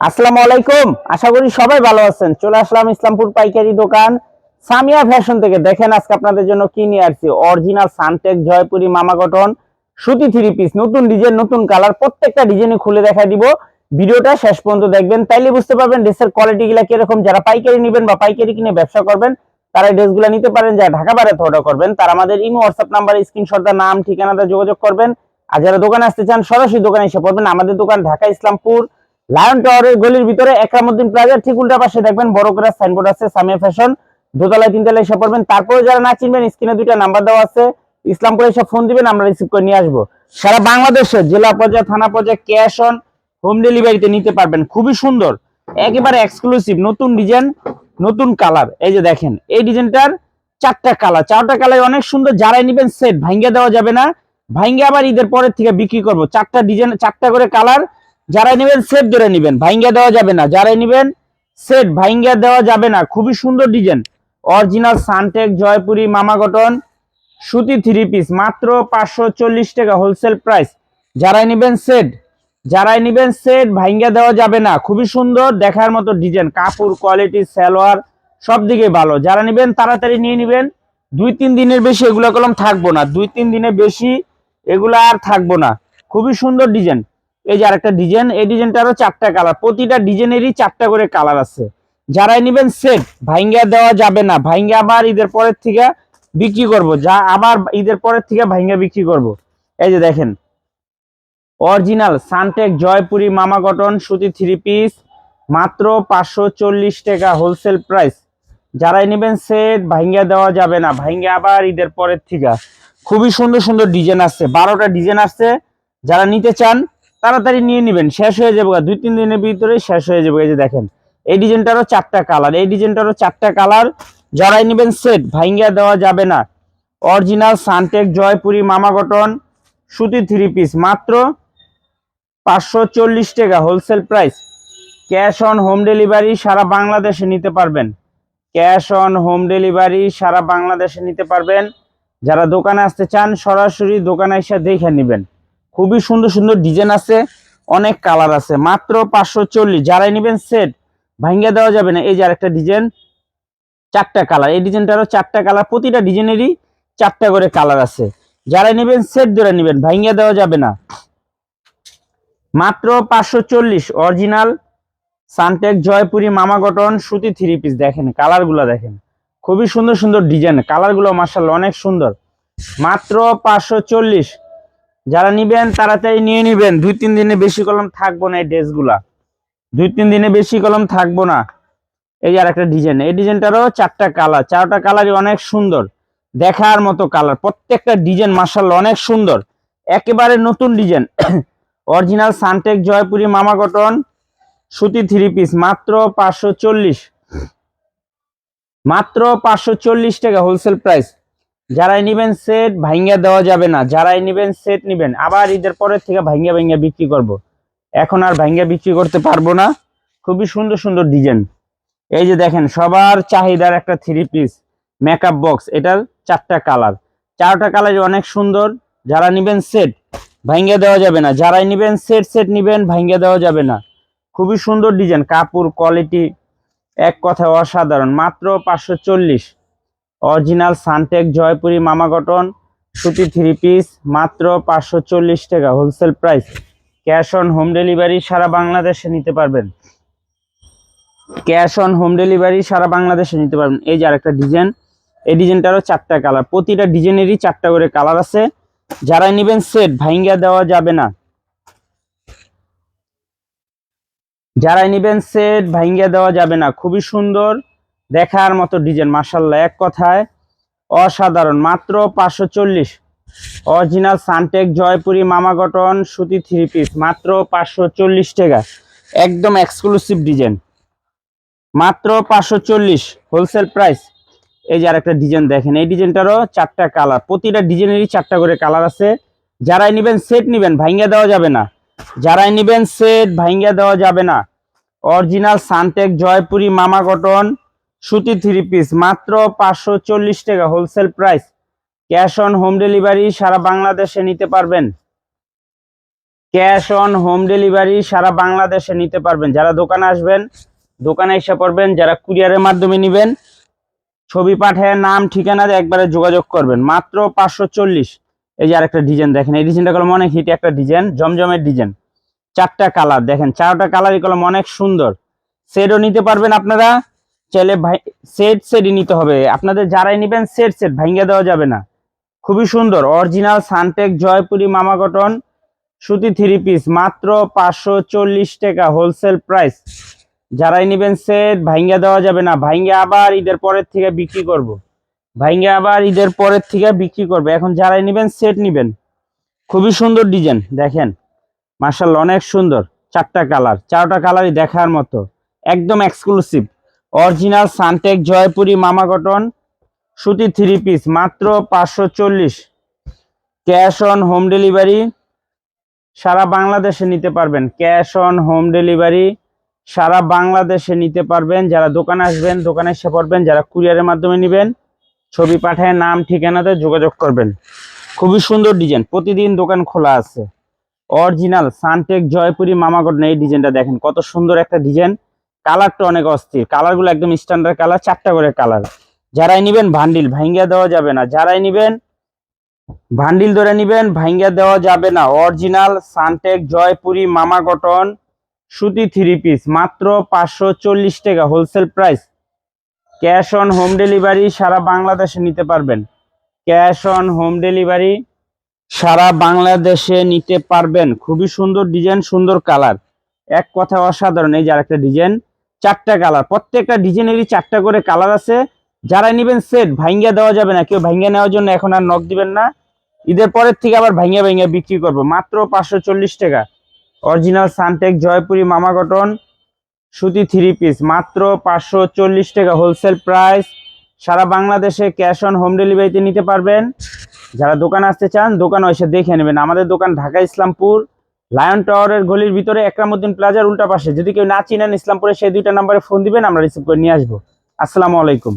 আসসালামু আলাইকুম। আশা করি সবাই ভালো আছেন। চলে আসলাম ইসলামপুর পাইকারি দোকান। সামিয়া ফ্যাশন থেকে দেখেন আজকে আপনাদের জন্য কি নিয়ে আসছি। অরিজিনাল সানটেক, জয়পুরি, মামা গঠন সুতি থ্রি পিস নতুন ডিজাইন নতুন কালার প্রত্যেকটা ডিজাইনে খুলে দেখা দিব। ভিডিওটা শেষ পর্যন্ত দেখবেন, তাইলে বুঝতে পারবেন ড্রেসের কোয়ালিটি গুলা কীরকম। যারা পাইকারি নেবেন বা পাইকারি কিনে ব্যবসা করবেন, তারা ড্রেসগুলো নিতে পারেন, যারা ঢাকা অর্ডার করবেন, তারা আমাদের ইমো হোয়াটসঅ্যাপ নাম্বারে স্ক্রিনশট নাম, ঠিকানাতে যোগাযোগ করবেন। আর যারা দোকানে আসতে চান, সরাসরি দোকানে এসে পড়বেন। আমাদের দোকান ঢাকা, ইসলামপুর লায়ন টাওয়ারের গলির ভিতরে একরামুদ্দিন প্লাজার ঠিক উল্টা পাশে দেখবেন বড় করে সাইনবোর্ড আছে সামিয়া ফ্যাশন দোতলায় তিনতলায় এসে পড়বেন তারপরে যারা না চিনবেন, স্ক্রিনে দুইটা নাম্বার দেওয়া আছে। ইসলামপুরে এসে ফোন দিবেন, আমরা রিসিভ করে নিয়ে আসব। সারা বাংলাদেশের জেলা পর্যায়ে, থানা পর্যায়ে ক্যাশ অন হোম ডেলিভারিতে নিতে পারবেন। খুবই সুন্দর। একেবারে এক্সক্লুসিভ নতুন ডিজাইন নতুন কালার এই যে দেখেন, এই ডিজাইনটার চারটা কালার চারটা কালার অনেক সুন্দর। যারাই নিবেন সেট ভাঙ্গা দেওয়া যাবে না। ভাঙ্গে আবার ঈদের পরের থেকে বিক্রি করব। চারটা ডিজাইন চারটা করে কালার যারাই নেবেন সেট ধরে নেবেন ভাইঙ্গা দেওয়া যাবে না। যারাই নেবেন সেট ভাইঙ্গা দেওয়া যাবে না। খুবই সুন্দর ডিজাইন অরিজিনাল সানটেক জয়পুরি মামা গঠন সুতি থ্রি পিস মাত্র পাঁচশো চল্লিশ টাকা হোলসেল প্রাইস যারাই নেবেন সেট যারাই নেবেন সেট ভাইঙ্গা দেওয়া যাবে না। খুবই সুন্দর দেখার মতো ডিজাইন কাপড় কোয়ালিটি সালোয়ার, সব দিকে ভালো। যারা নেবেন তাড়াতাড়ি নিয়ে নেবেন। দুই তিন দিনের বেশি এগুলো কলম থাকব না। দুই তিন দিনের বেশি এগুলো আর থাকব না। খুবই সুন্দর ডিজাইন এই যে আরেকটা ডিজাইন, এই ডিজাইনটারও চারটা কালার প্রতিটা ডিজাইনেরই চারটা করে কালার আছে। যারাই নেবেন সেট ভাইঙ্গা দেওয়া যাবে না। ভাইঙ্গা আবার ঈদের পরের থেকে বিক্রি করব। যা আবার ঈদের পরের থেকে ভাইঙ্গা বিক্রি করব। এই যে দেখেন। অরিজিনাল সানটেক জয়পুরি মামা কটন সুতি থ্রি পিস মাত্র পাঁচশো চল্লিশ টাকা হোলসেল প্রাইস যারাই নেবেন সেট ভাইঙ্গা দেওয়া যাবে না। ভাইঙ্গা আবার ঈদের পরের থেকে। খুবই সুন্দর সুন্দর ডিজাইন আসছে বারোটা ডিজাইন আসছে যারা নিতে চান তাড়াতাড়ি নিয়ে নেবেন, শেষ হয়ে যাবে দুই, তিন দিনের ভিতরে শেষ হয়ে যাবে। এই যে দেখেন, এই ডিজাইনটারও চারটা কালার, এই ডিজাইনটারও চারটা কালার। যারাই নেবেন সেট, ভাইঙ্গা দেওয়া যাবে না। অরিজিনাল সানটেক, জয়পুরি, মামা গঠন সুতি থ্রি পিস মাত্র পাঁচশো চল্লিশ টাকা wholesale price cash on home delivery সারা বাংলাদেশে নিতে পারবেন। ক্যাশ অন হোম ডেলিভারি সারা বাংলাদেশে নিতে পারবেন। যারা দোকানে আসতে চান, সরাসরি দোকানে এসে দেখে নেবেন। খুবই সুন্দর সুন্দর ডিজাইন আছে, অনেক কালার আছে। মাত্র পাঁচশো চল্লিশ, যারাই নেবেন সেট ভাঙ্গা দেওয়া যাবে না। এই যে আরেকটা ডিজাইন চারটা কালার এই ডিজাইনটারও চারটা কালার প্রতিটা ডিজাইনেরই চারটা করে কালার আছে। যারা নেবেন সেট ধরে নেবেন ভাঙ্গা দেওয়া যাবে না। মাত্র পাঁচশো চল্লিশ অরিজিনাল সানটেক জয়পুরি মামা গঠন সুতি থ্রি পিস দেখেন কালারগুলো দেখেন। খুবই সুন্দর সুন্দর ডিজাইন কালারগুলো মার্শাল অনেক সুন্দর। মাত্র পাঁচশো চল্লিশ যারা নিবেন, তাড়াতাড়ি নিয়ে নিবেন। দুই, তিন দিনে বেশি কলম থাকব না এই ড্রেসগুলা। দুই, তিন দিনে বেশি কলম থাকব না। এই যে আরেকটা ডিজাইন। এই ডিজাইনটারও চারটা কালার। চারটা কালারই অনেক সুন্দর। দেখার মতো কালার। প্রত্যেকটা ডিজাইন মার্শাল অনেক সুন্দর। একেবারে নতুন ডিজাইন। অরিজিনাল সানটেক জয়পুরি মামা কটন, সুতি থ্রি পিস। মাত্র পাঁচশো চল্লিশ। মাত্র পাঁচশো চল্লিশ টাকা হোলসেল প্রাইস। যারাই নিবেন সেট ভাঙ্গা দেওয়া যাবে না। যারাই নিবেন সেট নিবেন। আবার ঈদের পরের থেকে ভাঙ্গা ভাঙ্গা বিক্রি করব। এখন আর ভাঙ্গা বিক্রি করতে পারব না। খুবই সুন্দর সুন্দর ডিজাইন এই যে দেখেন, সবার চাহিদার একটা থ্রি পিস মেকআপ বক্স এটার চারটা কালার চারটা কালার অনেক সুন্দর। যারা নিবেন সেট ভাঙ্গা দেওয়া যাবে না। যারাই নিবেন সেট সেট নিবেন ভাঙ্গা দেওয়া যাবে না। খুবই সুন্দর ডিজাইন কাপড় কোয়ালিটি এক কথায় অসাধারণ। মাত্র পাঁচশো চল্লিশ। অরিজিনাল সানটেক জয়পুরি মামা কটন সুতি থ্রি পিস মাত্র পাঁচশো চল্লিশ টাকা wholesale price cash on home delivery সারা বাংলাদেশে নিতে পারবেন। ক্যাশ অন হোম ডেলিভারি সারা বাংলাদেশে নিতে পারবেন। এই যে আরেকটা ডিজাইন এই ডিজাইনটারও চারটা কালার প্রতিটা ডিজাইনেরই চারটা করে কালার আছে। যারা নেবেন সেট ভাইঙ্গা দেওয়া যাবে না। যারা নিবেন সেট ভাইঙ্গা দেওয়া যাবে না। খুবই সুন্দর। দেখার মতো ডিজাইন মার্শাল্লাহ এক কথায় অসাধারণ। মাত্র পাঁচশো চল্লিশ। অরিজিনাল সানটেক জয়পুরি মামা গঠন সুতি থ্রি পিস। মাত্র পাঁচশো চল্লিশ টাকা। একদম এক্সক্লুসিভ ডিজাইন। মাত্র পাঁচশো চল্লিশ হোলসেল প্রাইস। এই যে আরেকটা ডিজাইন দেখেন। এই ডিজাইনটারও চারটা কালার। প্রতিটা ডিজাইনেরই চারটা করে কালার আছে। যারাই নিবেন সেট নিবেন, ভাইঙ্গা দেওয়া যাবে না। যারাই নিবেন সেট ভাইঙ্গা দেওয়া যাবে না। অরিজিনাল সানটেক জয়পুরি মামা কটন সুতি থ্রি পিস মাত্র পাঁচশো চল্লিশ টাকা wholesale price cash on home delivery সারা বাংলাদেশে নিতে পারবেন। ক্যাশ অন হোম ডেলিভারি সারা বাংলাদেশে নিতে পারবেন। যারা দোকানে আসবেন, দোকানে এসে পড়বেন, যারা কুরিয়ারের মাধ্যমে নেবেন, ছবি পাঠায় নাম, ঠিকানা একবারে যোগাযোগ করবেন। মাত্র পাঁচশো চল্লিশ। এই যে আরেকটা ডিজাইন দেখেন, এই ডিজাইনটা কলম অনেক হিট একটা ডিজাইন জমজমের ডিজাইন চারটা কালার দেখেন, চারটা কালারই কলম অনেক সুন্দর। সেটও নিতে পারবেন আপনারা। চাইলে ভাই সেট সেটই নিতে হবে। আপনাদের যারাই নেবেন সেট সেট ভাঙ্গা দেওয়া যাবে না। খুবই সুন্দর অরিজিনাল সানটেক জয়পুরি মামা কটন সুতি থ্রি পিস মাত্র পাঁচশো চল্লিশ টাকা হোলসেল প্রাইস যারাই নেবেন সেট ভাঙ্গা দেওয়া যাবে না। ভাঙ্গা আবার ঈদের পরের থেকে বিক্রি করব। ভাঙ্গা আবার ঈদের পরের থেকে বিক্রি করবে। এখন যারাই নেবেন সেট নেবেন। খুবই সুন্দর ডিজাইন দেখেন। মার্শাল অনেক সুন্দর। চারটা কালার চারটা কালারই দেখার মতো। একদম এক্সক্লুসিভ অরিজিনাল সানটেক জয়পুরি মামা কটন, সুতি থ্রি পিস মাত্র পাঁচশো চল্লিশ। ক্যাশ অন হোম ডেলিভারি সারা বাংলাদেশে নিতে পারবেন। ক্যাশ অন হোম ডেলিভারি সারা বাংলাদেশে নিতে পারবেন। যারা দোকানে আসবেন, দোকানে এসে পড়বেন, যারা কুরিয়ারের মাধ্যমে নেবেন, ছবি পাঠায়, নাম, ঠিকানাতে যোগাযোগ করবেন। খুবই সুন্দর ডিজাইন প্রতিদিন দোকান খোলা আছে। অরিজিনাল সানটেক জয়পুরি মামা কটন, এই ডিজাইনটা দেখেন, কত সুন্দর একটা ডিজাইন কালারটা অনেক অস্থির। কালারগুলো একদম স্ট্যান্ডার্ড কালার চারটা করে কালার যারাই নিবেন ভান্ডিল, ভাঙ্গিয়া দেওয়া যাবে না। যারাই নিবেন ভান্ডিল ধরে নিবেন, ভাঙ্গিয়া দেওয়া যাবে না। অরিজিনাল সানটেক জয়পুরি মামা কটন সুতি থ্রি পিস মাত্র পাঁচশো চল্লিশ টাকা wholesale price cash on home delivery সারা বাংলাদেশে নিতে পারবেন। ক্যাশ অন হোম ডেলিভারি সারা বাংলাদেশে নিতে পারবেন। খুবই সুন্দর ডিজাইন সুন্দর কালার এক কথা অসাধারণ, এই যে আরেকটা ডিজাইন চারটা কালার প্রত্যেকটা ডিজাইনেরই চারটা করে কালার আছে। যারা নিবেন সেট ভাঙ্গিয়া দেওয়া যাবে না। কেউ ভাঙ্গিয়া নেওয়ার জন্য এখন আর নখ দিবেন না। ঈদের পরের থেকে আবার ভাঙ্গিয়া ভাঙ্গিয়া বিক্রি করব। মাত্র পাঁচশো চল্লিশ টাকা। অরিজিনাল সানটেক জয়পুরি মামা কটন সুতি থ্রি পিস মাত্র পাঁচশো চল্লিশ টাকা হোলসেল প্রাইস সারা বাংলাদেশে ক্যাশ অন হোম ডেলিভারিতে নিতে পারবেন। যারা দোকান আসতে চান, দোকানে এসে দেখে নেবেন। আমাদের দোকান ঢাকা ইসলামপুর লায়ন টাওয়ারের গলির ভিতরে একরামুদ্দিন প্লাজার উল্টা পাশে। যদি কেউ না চিনেন ইসলামপুরে, সেই দুইটা নাম্বারে ফোন দিবেন, আমরা রিসিভ করে নিয়ে আসব। আসসালামু আলাইকুম।